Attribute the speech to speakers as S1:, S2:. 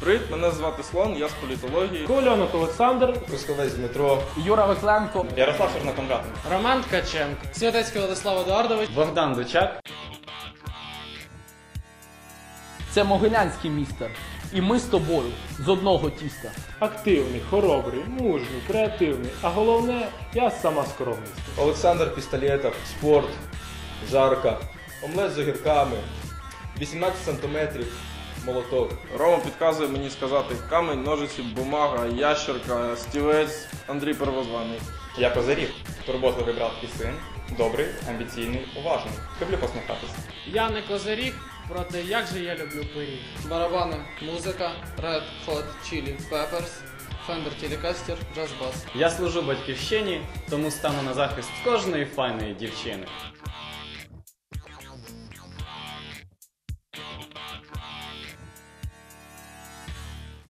S1: Привіт, мене звати Слон, я з політології.
S2: Кольонок Олександр,
S3: Трускавець Дмитро,
S4: Юра Викленко,
S3: Ярослав Чорнокондратов.
S2: Роман Ткаченко, Святецький Владислав Едуардович.
S3: Богдан Дучак.
S4: це Могилянський містер. І ми з тобою з одного тіста.
S2: Активний, хоробрий, мужній, креативний, а головне, я сама скромність.
S3: Олександр Пістолєтов, спорт, жарка, омлет з огірками, 18 сантиметрів, молоток.
S1: Рома підказує мені сказати камень, ножиці, бумага, ящерка, стівець, Андрій Первозваний.
S5: Я козирів, турботливий брат і син, добрий, амбіційний, уважний. Люблю посміхатися.
S2: Я не козиріг, проте як же я люблю пиріг.
S6: Барабани, музика, Red Hot Chili Peppers, Fender Telecaster, Jazz Bass.
S7: Я служу батьківщині, тому стану на захист кожної файної дівчини.